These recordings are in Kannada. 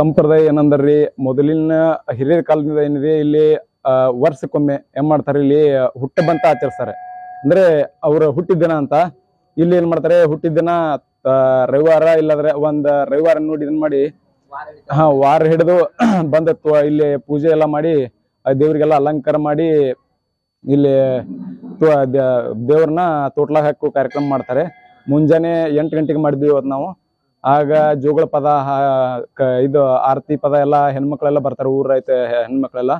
ಸಂಪ್ರದಾಯ ಏನಂದ್ರಿ? ಮೊದಲಿನ ಹಿರಿಯರ ಕಾಲದಿಂದ ಏನಿದೆ? ಇಲ್ಲಿ ವರ್ಷಕ್ಕೊಮ್ಮೆ ಏನ್ ಮಾಡ್ತಾರೆ? ಇಲ್ಲಿ ಹುಟ್ಟಬಂತ ಆಚರಿಸ್ತಾರೆ. ಅಂದ್ರೆ ಅವ್ರ ಹುಟ್ಟಿದ ದಿನ ಅಂತ. ಇಲ್ಲಿ ಏನ್ ಮಾಡ್ತಾರೆ? ಹುಟ್ಟಿದ ದಿನ ರವಿವಾರ, ಇಲ್ಲಾಂದ್ರೆ ಒಂದ್ ರವಿವಾರ ನೋಡಿ ಇದನ್ ಮಾಡಿ, ಹಾ, ವಾರ ಹಿಡಿದು ಬಂದ ಇಲ್ಲಿ ಪೂಜೆ ಎಲ್ಲ ಮಾಡಿ ದೇವ್ರಿಗೆಲ್ಲ ಅಲಂಕಾರ ಮಾಡಿ, ಇಲ್ಲಿ ದೇವ್ರನ್ನ ತೋಟ್ಲಾಗ ಹಾಕೋ ಕಾರ್ಯಕ್ರಮ ಮಾಡ್ತಾರೆ. ಮುಂಜಾನೆ ಎಂಟು ಗಂಟೆಗೆ ಮಾಡಿದ್ವಿ ಇವತ್ತು ನಾವು. ಆಗ ಜೋಗಳ ಪದ ಇದು ಆರತಿ ಪದ ಎಲ್ಲ ಹೆಣ್ಮಕ್ಳೆಲ್ಲ ಬರ್ತಾರೆ ಊರ ಐತೆ ಹೆಣ್ಮಕ್ಳೆಲ್ಲ.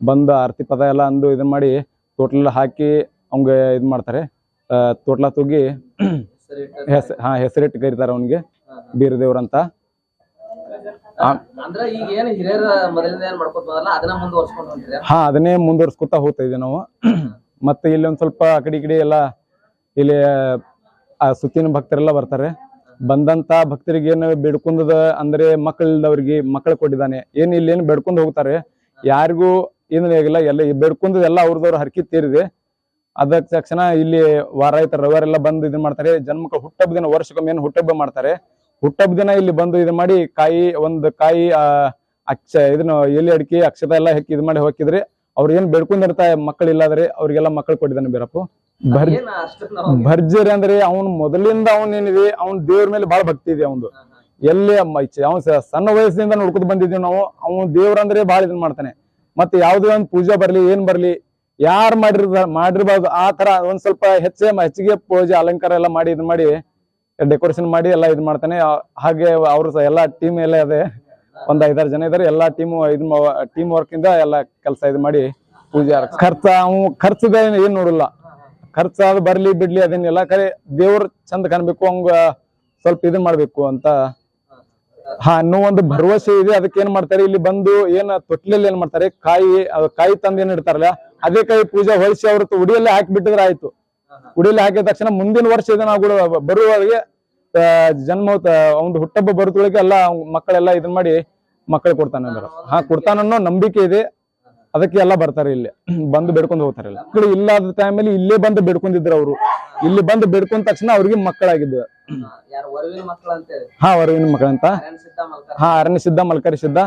ಬಂದು ಆರತಿ ಪದ ಎಲ್ಲ ಅಂದು ಇದನ್ ಮಾಡಿ ತೋಟ್ಲೆಲ್ಲ ಹಾಕಿ ಅವಂಗೆ ಇದ್ ಮಾಡ್ತಾರೆ. ಆ, ತೋಟ್ಲ ತೂಗಿ ಹೆಸ ಹಾ ಹೆಸರಿಟ್ಟು ಕರೀತಾರೆ ಅವನಿಗೆ ಬೀರದೇವ್ರ ಅಂತ ಹಾ ಅದನ್ನೇ ಮುಂದುವರ್ಸ್ಕೊತಾ ಹೋಗ್ತಾ ಇದೀವಿ ನಾವು. ಮತ್ತೆ ಇಲ್ಲಿ ಒಂದ್ ಸ್ವಲ್ಪ ಆ ಕಡೆ ಈ ಕಡೆ ಎಲ್ಲ ಇಲ್ಲಿ ಆ ಸುತ್ತಿನ ಭಕ್ತರೆಲ್ಲ ಬರ್ತಾರೆ. ಬಂದಂತ ಭಕ್ತರಿಗೆ ಏನು ಬೇಡ್ಕೊಂಡದ ಅಂದ್ರೆ ಮಕ್ಕಳವ್ರಿಗೆ ಮಕ್ಕಳು ಕೊಟ್ಟಿದ್ದಾನೆ. ಏನ್ ಇಲ್ಲಿ ಏನು ಬೇಡ್ಕೊಂಡು ಹೋಗ್ತಾರೆ? ಯಾರಿಗೂ ಏನು ಆಗಿಲ್ಲ ಎಲ್ಲ ಬೇಡ್ಕೊಂಡದ ಎಲ್ಲ ಅವ್ರದವ್ರ ಹರಕಿ ತೀರಿದೆ. ಅದಕ್ಕೆ ತಕ್ಷಣ ಇಲ್ಲಿ ವಾರ ಆಯ್ತು ರವಿವಾರ ಎಲ್ಲ ಬಂದು ಇದನ್ನ ಮಾಡ್ತಾರೆ. ಜನ್ಮಕ್ಳು ಹುಟ್ಟಬ್ಬ ದಿನ, ವರ್ಷಕ್ಕೊಮ್ಮೆ ಏನು ಹುಟ್ಟಬ್ಬ ಮಾಡ್ತಾರೆ. ಹುಟ್ಟಬ್ಬ ದಿನ ಇಲ್ಲಿ ಬಂದು ಇದು ಮಾಡಿ ಕಾಯಿ, ಒಂದು ಕಾಯಿ ಅಕ್ಷ, ಇದನ್ನ ಎಲೆ ಅಡಿಕೆ, ಅಕ್ಷತ ಎಲ್ಲ ಹಾಕಿ ಇದು ಮಾಡಿ ಹೋಗಿದ್ರೆ ಅವ್ರು ಏನ್ ಬೇಡ್ಕೊಂಡಿರ್ತಾರೆ ಮಕ್ಕಳು ಇಲ್ಲಾದ್ರೆ ಅವ್ರಿಗೆಲ್ಲ ಮಕ್ಕಳು ಕೊಟ್ಟಿದ್ದಾನೆ ಬೀರಪ್ಪ. ಭರ್ ಭರ್ಜರಿ ಅಂದ್ರೆ ಅವ್ನ್ ಮೊದಲಿಂದ ಅವನ್ ಏನಿದೆ ಅವ್ನ್ ದೇವ್ರ ಮೇಲೆ ಬಹಳ ಭಕ್ತಿ ಇದೆ ಅವನು ಎಲ್ಲಿ ಅವ್ನ್ ಸಣ್ಣ ವಯಸ್ಸಿನಿಂದ ನೋಡ್ಕೊತ ಬಂದಿದ್ದೀವಿ ನಾವು ಅವ್ನ್ ದೇವ್ರಂದ್ರೆ ಬಹಳ ಇದನ್ ಮಾಡ್ತಾನೆ. ಮತ್ತೆ ಯಾವ್ದೇ ಒಂದ್ ಪೂಜೆ ಬರ್ಲಿ ಏನ್ ಬರ್ಲಿ ಯಾರ್ ಮಾಡಿರ್ ಮಾಡಿರ್ಬಾರ್ದು ಆ ತರ ಒಂದ್ ಸ್ವಲ್ಪ ಹೆಚ್ಚೆ ಹೆಚ್ಚಿಗೆ ಪೂಜೆ ಅಲಂಕಾರ ಎಲ್ಲ ಮಾಡಿ ಇದನ್ ಮಾಡಿ ಡೆಕೋರೇಷನ್ ಮಾಡಿ ಎಲ್ಲ ಇದ್ ಮಾಡ್ತಾನೆ. ಹಾಗೆ ಅವ್ರ ಎಲ್ಲಾ ಟೀಮ್ ಎಲ್ಲ ಇದೆ ಒಂದ್ ಐದಾರು ಜನ ಇದಾರೆ, ಎಲ್ಲಾ ಟೀಮ್ ಇದ್ ಟೀಮ್ ವರ್ಕ್ ಇಂದ ಎಲ್ಲ ಕೆಲಸ ಇದು ಮಾಡಿ ಪೂಜೆ ಖರ್ಚ ಖರ್ಚು ಖರ್ಚದ ಏನ್ ನೋಡಲ್ಲ. ಅದು ಬರ್ಲಿ ಬಿಡ್ಲಿ ಅದನ್ನೆಲ್ಲ ಖರೆ ದೇವ್ರ ಚಂದ ಕಾಣ್ಬೇಕು, ಹಂಗ ಸ್ವಲ್ಪ ಇದನ್ ಮಾಡ್ಬೇಕು ಅಂತ. ಹಾ ಅನ್ನೋ ಒಂದು ಭರವಸೆ ಇದೆ, ಅದಕ್ಕೆ ಏನ್ ಮಾಡ್ತಾರೆ, ಇಲ್ಲಿ ಬಂದು ಏನ್ ತೊಟ್ಲಲ್ಲಿ ಏನ್ ಮಾಡ್ತಾರೆ, ಕಾಯಿ ಕಾಯಿ ತಂದು ಏನ್ ಇಡ್ತಾರಲ್ಲ, ಅದೇ ಕಾಯಿ ಪೂಜೆ ಹೊಲಿಸಿ ಅವ್ರ ಉಡಿಯಲ್ಲೇ ಹಾಕಿ ಬಿಟ್ಟಿದ್ರೆ ಆಯ್ತು. ಉಡಿಯಲ್ಲಿ ಹಾಕಿದ ತಕ್ಷಣ ಮುಂದಿನ ವರ್ಷ ಇದನ್ನ ಬರುವವರೆಗೆ ಜನ್ಮ ಒಂದು ಹುಟ್ಟಬ್ಬ ಬರುತ್ತೊಳಗೆ ಎಲ್ಲ ಅವ್ನ್ ಮಕ್ಕಳೆಲ್ಲ ಇದನ್ ಮಾಡಿ ಮಕ್ಕಳು ಕೊಡ್ತಾನೆ ಅಂದ್ರೆ. ಹಾ ಕೊಡ್ತಾನನ್ನೋ ನಂಬಿಕೆ ಇದೆ. ಅದಕ್ಕೆ ಎಲ್ಲ ಬರ್ತಾರೆ ಇಲ್ಲಿ. ಬಂದು ಬೇಡ್ಕೊಂಡು ಹೋಗ್ತಾರೆ ಮಕ್ಕಳು ಟೈಮ್ ಟೈಮಲ್ಲಿ ಇಲ್ಲೇ ಬಂದು ಬೇಡ್ಕೊಂಡಿದ್ರು ಅವರು. ಇಲ್ಲಿ ಬಂದು ಬೇಡ್ಕೊಂಡ ತಕ್ಷಣ ಅವ್ರಿಗೆ ಮಕ್ಕಳಾಗಿದ್ದು. ಯಾರು ವರವಿನ ಮಕ್ಕಳು ಅಂತ ಹೇಳಿ. ಹಾ ಹೊರಗಿನ ಮಕ್ಕಳಂತ ಅರಣ್ಯ ಸಿದ್ಧ ಮಲ್ಕಾರ. ಹಾ ಅರಣ್ಯ ಸಿದ್ಧ ಮಲ್ಕರಿ ಸಿದ್ಧ.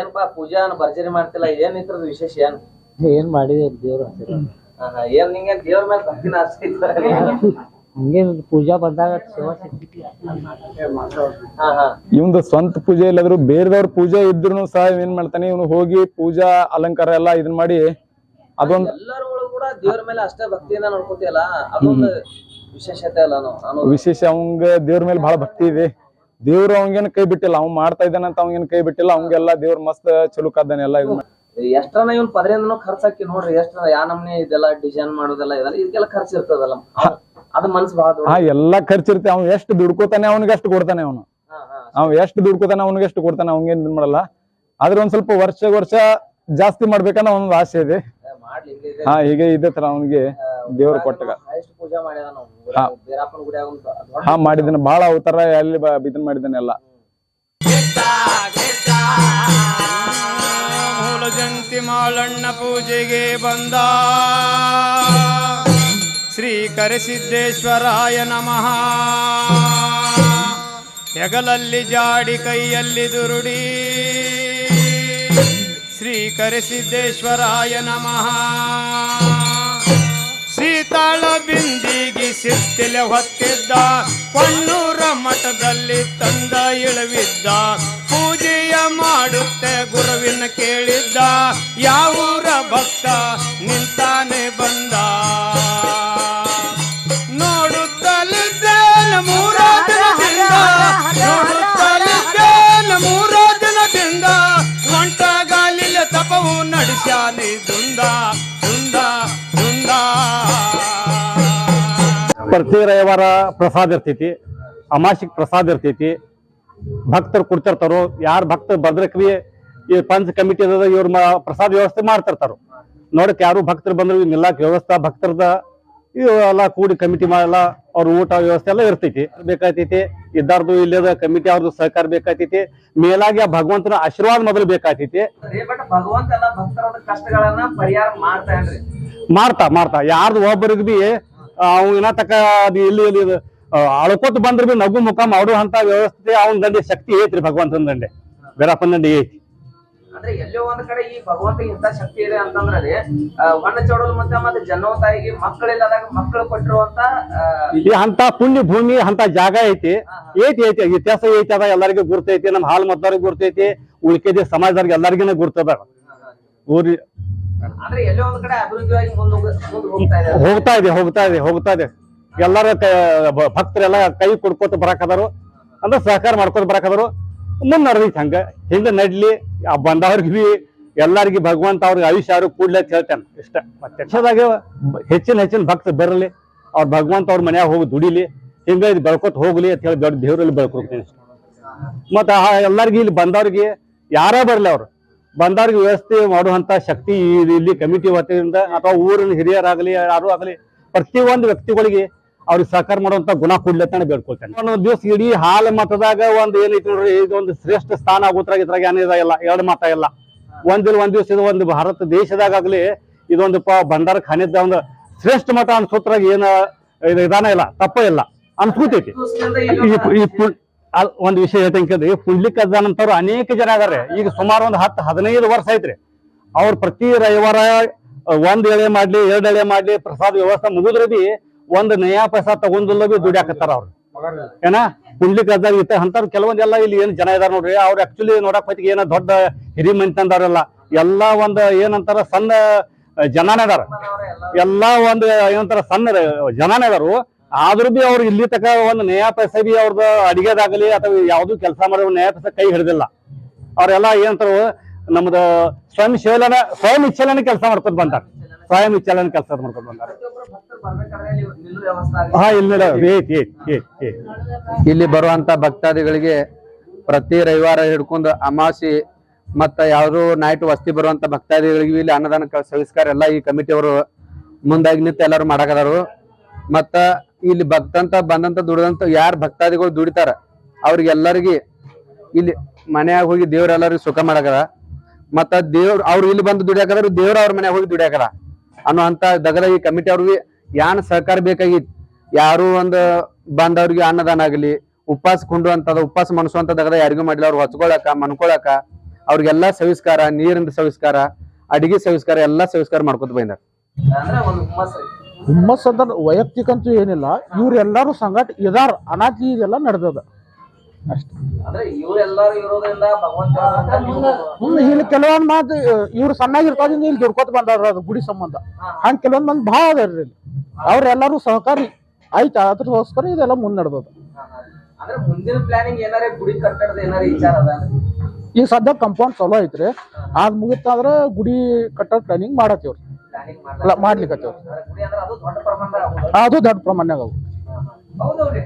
ಏನಪ್ಪಾ ಪೂಜಾ ಭರ್ಜರಿ ಮಾಡ್ತಿಲ್ಲ? ಏನ್ ಇದ್ರದ್ದು ವಿಶೇಷ ಏನ್? ಏನ್ ಮಾಡಿದೆ ದೇವ್ರ. ಏನ್ ನಿಂಗೆ ದೇವ್ರ ಮೇಲೆ ಭಕ್ತಿನ ಹಂಗೆ ಪೂಜಾ ಬಂದಾಗ ಸೇವಾ ಸಿಗ್ತಿತ್ತು ಹಾ ಹಾ. ಇವಂದು ಸ್ವಂತ ಪೂಜೆ ಇಲ್ಲದ್ರು ಬೇರೆದವ್ರ ಪೂಜೆ ಇದ್ರು ಸಹ ಏನ್ ಮಾಡ್ತಾನೆ ಇವನು ಹೋಗಿ ಪೂಜಾ ಅಲಂಕಾರ ಎಲ್ಲ ಇದನ್ ಮಾಡಿ ಅದೊಂದ್ ಎಲ್ಲರೂ ಕೂಡ ದೇವ್ರ ಮೇಲೆ ಅಷ್ಟೇ ಭಕ್ತಿಯಿಂದ ನೋಡ್ಕೊತಿಯಲ್ಲ? ಅದೊಂದು ವಿಶೇಷತೆ ಅಲ್ಲ ನಾವು ವಿಶೇಷ ಅವಂಗ ದೇವ್ರ ಮೇಲೆ ಬಹಳ ಭಕ್ತಿ ಇದೆ. ದೇವ್ರು ಅವಂಗೇನ್ ಕೈ ಬಿಟ್ಟಿಲ್ಲ ಅವ್ನ್ ಮಾಡ್ತಾ ಇದ್ದಾನೆ ಅಂತ ಅವಂಗೇನ್ ಕೈ ಬಿಟ್ಟಿಲ್ಲ ಅವಂಗೆಲ್ಲ ದೇವ್ರ ಮಸ್ತ್ ಚಲುಕಾದ್ದಾನೆ ಎಲ್ಲ ಇದು ಎಷ್ಟನ ಇವ್ನ ಪದರಿಂದನೂ ಖರ್ಚ್ ಹಾಕಿ ನೋಡ್ರಿ ಎಷ್ಟ ಯಾ ನಮ್ನೆ ಇದೆಲ್ಲ ಡಿಸೈನ್ ಮಾಡೋದೆಲ್ಲ ಇದೆಲ್ಲ ಇದಕ್ಕೆಲ್ಲ ಖರ್ಚು ಇರ್ತದಲ್ಲ. ಹಾ ಎಲ್ಲಾ ಖರ್ಚಿರ್ತೆ ಅವ್ನ್ ಎಷ್ಟು ದುಡ್ಕೋತಾನೆ ಅವ್ನಿಗೆ ಅಷ್ಟು ಕೊಡ್ತಾನೆ ಅವನು. ಹಾ ಹಾ ಅವ್ ಎಷ್ಟ್ ದುಡ್ಕೋತಾನೆ ಅವ್ನಿಗೆ ಎಷ್ಟು ಕೊಡ್ತಾನೆ ಅವಂಗೇನ್ ಇದ್ ಮಾಡಲ್ಲ. ಆದ್ರೆ ಒಂದ್ ಸ್ವಲ್ಪ ವರ್ಷ ವರ್ಷ ಜಾಸ್ತಿ ಮಾಡ್ಬೇಕನ್ನ ಒಂದ್ ಆಸೆ ಇದೆ. ಹಾ ಹೀಗೆ ಇದೆ ತರ ಅವನಿಗೆ ದೇವ್ರ ಕೊಟ್ಟಾಗ. ಹಾ. ಮಾಡಿದ್ದೇನೆ. ಬಹಳ ಅವತಾರ ಅಲ್ಲಿ ಬ- ಇದನ್ ಮಾಡಿದ್ದಾನೆ ಎಲ್ಲ. ಮೂಲಜಂತಿ ಮಾಲಣ್ಣ ಪೂಜೆಗೆ ಬಂದ. ಶ್ರೀ ಕರಿಸಿದ್ದೇಶ್ವರಾಯ ನಮಃ. ಹೆಗಲಲ್ಲಿ ಜಾಡಿ ಕೈಯಲ್ಲಿ ದುರುಡಿ. ಶ್ರೀ ಕರಿಸಿದ್ದೇಶ್ವರಾಯ ನಮಃ. ಸೀತಾಳ ಬಿಂದಿಗೆ ಸಿತ್ತಿಲೆ ಹೊತ್ತಿದ್ದ ಕೊಣ್ಣೂರ ಮಠದಲ್ಲಿ ತಂದ ಇಳವಿದ್ದ, ಪೂಜೆಯ ಮಾಡುತ್ತೆ ಗುರುವಿನ ಕೇಳಿದ್ದ ಯಾವೂರ ಭಕ್ತ ನಿಂತಾನೆ ಬಂದ. ರವಿವಾರ ಪ್ರಸಾದ ಇರ್ತೈತಿ ಅಮಾಸಿಕ್ ಪ್ರಸಾದ ಇರ್ತೈತಿ. ಭಕ್ತರು ಕೊಡ್ತಿರ್ತಾರೋ ಯಾರು ಭಕ್ತರು ಬರ್ದ್ರಕ್ರಿ ಈ ಪಂಚ ಕಮಿಟಿ ಅದ ಇವ್ರ ಪ್ರಸಾದ ವ್ಯವಸ್ಥೆ ಮಾಡ್ತಿರ್ತಾರೋ. ನೋಡಕ್ ಯಾರು ಭಕ್ತರು ಬಂದ್ರು ನಿಲ್ಲಕ್ ವ್ಯವಸ್ಥೆ ಭಕ್ತರದ ಇವೆಲ್ಲ ಕೂಡಿ ಕಮಿಟಿ ಮಾಡಲ್ಲ ಅವ್ರ ಊಟ ವ್ಯವಸ್ಥೆ ಎಲ್ಲ ಇರ್ತೈತಿ. ಬೇಕಾಗ್ತೈತಿ ಇದ್ದಾರ್ದು ಇಲ್ಲದ ಕಮಿಟಿ ಅವ್ರದ್ದು ಸಹಕಾರ ಬೇಕಾಗ್ತೈತಿ. ಮೇಲಾಗಿ ಆ ಭಗವಂತನ ಆಶೀರ್ವಾದ ಮೊದಲು ಬೇಕಾಗ್ತೈತಿ. ಮಾಡ್ತಾ ಮಾಡ್ತಾ ಯಾರ್ದು ಒಬ್ಬರಿಗೆ ಬಿ ಅವ್ ಇನ್ನ ತಕ ಅದು ಇಲ್ಲಿ ಇಲ್ಲಿ ಅಳ್ಕೊತ ಬಂದ್ರ ಬಿ ನಗು ಮುಖ ಮಾಡುವಂತ ವ್ಯವಸ್ಥೆ ಅವನ ದಂಡೆ ಶಕ್ತಿ ಐತ್ರಿ ಭಗವಂತನ ದಂಡೆ ಬೇರಪ್ಪನಂಡಿ ಐತಿ. ಅಂದ್ರೆ ಎಲ್ಲೋ ಒಂದ್ ಕಡೆ ಈ ಭಗವಂತ ಇಂತ ಶಕ್ತಿ ಇದೆ ಅಂತಂದ್ರೆ ರೀ ಆ, ಚೌಡಲ್ ಮತ್ತೆ ಮತ್ತೆ ಜನ್ನೋ ತಾಯಿಗೆ ಮಕ್ಕಳಿಲ್ಲದಾಗ ಮಕ್ಕಳು ಕೊಟ್ಟಿರುವಂತ ಆ, ಈ ಅಂತ ಪುಣ್ಯ ಭೂಮಿ ಅಂತ ಜಾಗ ಐತಿ. ಐತಿ ಐತಿ ಇತಿಹಾಸ ಐತಿ ಅದ ಎಲ್ಲರಿಗೂ ಗುರ್ತೈತಿ ನಮ್ಮ ಹಾಲ್ ಮತ್ತವ್ರಿಗೆ ಗುರ್ತೈತಿ ಉಳಿಕೆ ಸಮಾಜದವ್ರಿಗೆ ಎಲ್ಲರಿಗೂ ಗುರ್ತದ ಊರಿ ಮುಂದ್ ಮುಂದ್ ಹೋಗ್ತಾ ಇದೆ ಹೋಗ್ತಾ ಇದೆ ಹೋಗ್ತಾ ಇದೆ. ಎಲ್ಲಾರು ಭಕ್ತರೆಲ್ಲ ಕೈ ಕೊಡ್ಕೋತ ಬರಾಕದಾರು. ಅಂದ್ರೆ ಸಹಕಾರ ಮಾಡ್ಕೊತ ಬರಾಕದಾರು. ಮುನ್ನಡೆದೈತಿ ಹಂಗ. ಹಿಂಗ ನಡ್ಲಿ, ಆ ಬಂದವ್ರಿಗೆ ಬಿ ಎಲ್ಲಾರ್ಗಿ ಭಗವಂತ ಅವ್ರಿಗೆ ಆಯುಷ್ಯ ಅವ್ರಿಗೆ ಕೂಡ್ಲಿ ಅಂತ ಹೇಳ್ತೇನೆ. ಇಷ್ಟ. ಮತ್ತೆ ಹೆಚ್ಚಿನ ಹೆಚ್ಚಿನ ಭಕ್ತ ಬರಲಿ. ಅವ್ರ ಭಗವಂತ ಅವ್ರ ಮನ್ಯಾಗ ಹೋಗಿ ದುಡಿಲಿ. ಹಿಂಗ ಇದು ಬೆಳ್ಕೊತ ಹೋಗ್ಲಿ ಅಂತ ಹೇಳಿ ದೊಡ್ಡ ದೇವರಲ್ಲಿ ಬೆಳ್ಕೊಡ್ತೀನಿ ಮತ್ತೆ ಎಲ್ಲಾರ್ಗಿ ಇಲ್ಲಿ ಬಂದವ್ರಿಗೆ ಯಾರೇ ಬರಲಿ ಅವ್ರು. ಬಂದವ್ರಿಗೆ ವ್ಯವಸ್ಥೆ ಮಾಡುವಂತ ಶಕ್ತಿ ಇಲ್ಲಿ ಕಮಿಟಿ ವತಿಯಿಂದ ಅಥವಾ ಊರಿನ ಹಿರಿಯರಾಗಲಿ, ಯಾರು ಆಗಲಿ, ಪ್ರತಿಯೊಂದು ವ್ಯಕ್ತಿಗಳಿಗೆ ಅವ್ರಿಗೆ ಸಹಕಾರ ಮಾಡುವಂತ ಗುಣ ಕೊಡ್ಲತ್ತಾನೆ ಬೇಡ್ಕೊಳ್ತೇನೆ. ಒಂದೊಂದು ದಿವಸ ಇಡೀ ಹಾಲು ಮತದಾಗ ಒಂದು ಏನೈತಿ ನೋಡ್ರಿ ಇದೊಂದು ಶ್ರೇಷ್ಠ ಸ್ಥಾನ ಆಗೋದ್ರಾಗ ಇದ್ರಾಗ ಏನಿದ ಇಲ್ಲ, ಎರಡು ಮತ ಇಲ್ಲ. ಒಂದಿಲ್ಲ ಒಂದ್ ದಿವಸ ಇದು ಒಂದು ಭಾರತ ದೇಶದಾಗ ಆಗ್ಲಿ, ಇದೊಂದು ಭಂಡಾರ ಖಾನಿದ್ದ ಒಂದು ಶ್ರೇಷ್ಠ ಮತ ಅನ್ಸೋತ್ರಾಗ ಏನ ಇದಾನ ಇಲ್ಲ, ತಪ್ಪ ಇಲ್ಲ ಅನ್ಸ್ಕೊತೈತಿ ಅಲ್- ಒಂದ್ ವಿಷಯ ಹೇಳ್ತೇನೆ ಪುಂಡ್ಲಿ ಪುಂಡ್ಲಿಕ್ ಅಜ್ಜಾನಂತವ್ರು ಅನೇಕ ಜನ ಅದಾರೆ ಈಗ ಸುಮಾರು ಒಂದ್ ಹತ್ತು, ಹದಿನೈದು ವರ್ಷ ಐತ್ರಿ ಅವ್ರು ಪ್ರತಿ ರವಿವಾರ ಒಂದ್ ಎಳೆ ಮಾಡ್ಲಿ, ಎರಡ್ ಎಳೆ ಮಾಡ್ಲಿ, ಪ್ರಸಾದ ವ್ಯವಸ್ಥೆ ಮುಗಿದ್ರೆ ಬಿ ಒಂದ್ ನಯಾ ಪ್ರಸಾದ ತಗೊಂಡಿಲ್ಲ ಬಿ ದುಡ್ಯಾಕತ್ತಾರ ಅವ್ರು. ಏನ? ಪುಂಡ್ಲಿಕ್ ಕದ್ದಾಗ ಇತ್ತ, ಅಂತವ್ರು ಕೆಲವೊಂದೆಲ್ಲ ಇಲ್ಲಿ ಏನ್ ಜನ ಇದಾರ ನೋಡ್ರಿ, ಅವ್ರು ಆಕ್ಚುಲಿ ನೋಡಕ್ ಪೈತಿ ಏನ ದೊಡ್ಡ ಹಿರಿ ಮಂತಂದವ್ರೆಲ್ಲ ಎಲ್ಲಾ ಒಂದ್ ಏನಂತಾರ ಸಣ್ಣ ಜನಾನ ಜನಾನೇ ಅದಾರ. ಎಲ್ಲಾ ಒಂದು ಏನಂತಾರ ಸಣ್ಣ ಜನಾನೇ ಅದಾರು. ಆದ್ರೂ ಬಿ ಅವ್ರು ಇಲ್ಲಿ ತಕ ಒಂದು ನಯಾ ಪೈಸೆ ಬಿ ಅವ್ರದ್ದು ಅಡಿಗೆದಾಗಲಿ ಅಥವಾ ಯಾವ್ದು ಕೆಲಸ ಮಾಡೋ ನಯಾ ಪೈಸೆ ಕೈ ಹಿಡಿದಿಲ್ಲ. ಅವ್ರೆಲ್ಲ ಏನಂತಾರ ನಮ್ದು ಸ್ವಯಂ ಶೇಲನ ಸ್ವಯಂ ಇಚ್ಛಲನ ಕೆಲಸ ಮಾಡ್ಕೊಂಡು ಬಂದಾರ. ಸ್ವಯಂ ಇಚ್ಛಲನ ಕೆಲಸ ಮಾಡ್ಕೊಂಡು ಬಂದಾರ. ಹಾ, ಇಲ್ಲ ಇಲ್ಲಿ ಬರುವಂತ ಭಕ್ತಾದಿಗಳಿಗೆ ಪ್ರತಿ ರವಿವಾರ ಹಿಡ್ಕೊಂಡು ಅಮಾಸಿ ಮತ್ತ ಯಾವ್ದು ನೈಟ್ ವಸ್ತಿ ಬರುವಂತ ಭಕ್ತಾದಿಗಳಿಗೆ ಇಲ್ಲಿ ಅನ್ನದಾನ ಸಂಸ್ಕಾರ ಎಲ್ಲ ಈ ಕಮಿಟಿಯವರು ಮುಂದಾಗಿ ನಿಂತು ಎಲ್ಲರೂ ಮಾಡಕದಾರು ಮತ್ತ ಇಲ್ಲಿ ಭಕ್ತಂತ, ಬಂದಂತ, ದುಡಿದಂತ ಯಾರು ಭಕ್ತಾದಿಗಳು ದುಡಿತಾರ? ಅವ್ರಿಗೆಲ್ಲರಿಗೆ ಇಲ್ಲಿ ಮನೆಯಾಗ ಹೋಗಿ ದೇವ್ರೆಲ್ಲರಿಗೂ ಸುಖ ಮಾಡಕದ ಮತ್ತ ದೇವ್ರ ಅವ್ರು ಇಲ್ಲಿ ಬಂದು ದುಡಿಯಾಕಂದ್ರೆ ದೇವ್ರ ಅವ್ರ ಮನೆಯಾಗ ಹೋಗಿ ದುಡಿಯಾಕದ ಅನ್ನೋ ಅಂತ ದಗದ ಈ ಕಮಿಟಿ ಅವ್ರಿಗೆ ಯಾನ್ ಸಹಕಾರ ಬೇಕಾಗಿತ್ತು ಯಾರು ಒಂದು ಬಂದವ್ರಿಗೆ ಅನ್ನದಾನ ಆಗಲಿ, ಉಪವಾಸ ಕೊಂಡುವಂತದ, ಉಪವಾಸ ದಗದ ಯಾರಿಗೂ ಮಾಡಿಲ್ಲ. ಅವ್ರು ಹೊಚ್ಕೊಳಕ ಮನ್ಕೊಳಕ, ಅವ್ರಿಗೆಲ್ಲಾ ಸವಿಸ್ಕಾರ ನೀರಿನ ಸವಿಸ್ಕಾರ, ಅಡಿಗೆ ಸವಿಸ್ಕಾರ, ಎಲ್ಲಾ ಸವಿಸ್ಕಾರ ಮಾಡ್ಕೊತ ಬಂದಾರ. ಹುಮ್ಮಸ್ ಅಂದ್ರೆ ವೈಯಕ್ತಿಕ ಅಂತೂ ಏನಿಲ್ಲ ಇವ್ರೆಲ್ಲರೂ ಸಂಘಟ ಇದಾರ ಅನಾಥಿ ಇದೆಲ್ಲ ನಡೆದದ. ಇಲ್ಲಿ ಕೆಲವೊಂದ್ ಮಾತು ಇವ್ರು ಸಣ್ಣಾಗಿರ್ತಾದಿಂದ ಇಲ್ಲಿ ದುಡ್ಕೋತ ಬಂದಾರ ಅದು ಗುಡಿ ಸಂಬಂಧ. ಹಂಗ ಕೆಲವೊಂದ್ ಮಂದಿ ಭಾಳ ಅದಾರ ಇಲ್ಲಿ. ಅವ್ರೆಲ್ಲಾರು ಸಹಕಾರಿ. ಆಯ್ತಾ? ಅದ್ರಗೋಸ್ಕರ ಇದೆಲ್ಲ ಮುನ್ನಡೆದದ ಅಂದ್ರೆ ಮುಂದಿನ ಪ್ಲಾನಿಂಗ್ ಏನಾರ ಗುಡಿ ಕಟ್ಟಡದ ಏನಾರ ವಿಚಾರ ಅದ ಈಗ ಸದ್ಯ ಕಂಪೌಂಡ್ ಚಲೋ ಐತ್ರಿ. ಅದ್ ಮುಗಿತಾದ್ರ ಗುಡಿ ಕಟ್ಟೋ ಪ್ಲಾನಿಂಗ್ ಮಾಡತ್ತೀವ್ರಿ. ಅಲ್ಲ ಮಾಡ್ಲಿಕ್ಕತ್ತೇವೆ ಅದು ದೊಡ್ಡ ಪ್ರಮಾಣ ಪ್ರಮಾಣದಾಗ ಅವು ಹೌದೌದ್ರಿ.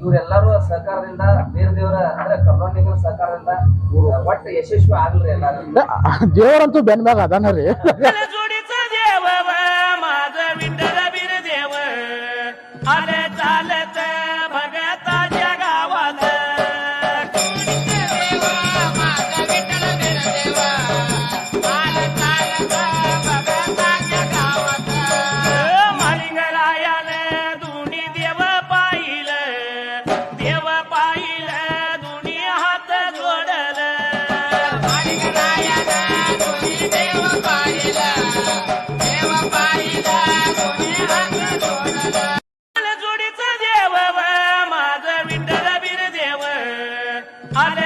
ಇವ್ರೆಲ್ಲರೂ ಸಹಕಾರದಿಂದ ಬೇರೆ ದೇವರ ಅಂದ್ರೆ ಕರ್ನಾಟಕ ಸಹಕಾರದಿಂದ ಒಟ್ಟು ಯಶಸ್ವಿ ಆಗ್ಲಿ ಎಲ್ಲಾರು. ದೇವರಂತೂ ಬೆನ್ ಮ್ಯಾಗ ಅದಾನ ರೀ. Ada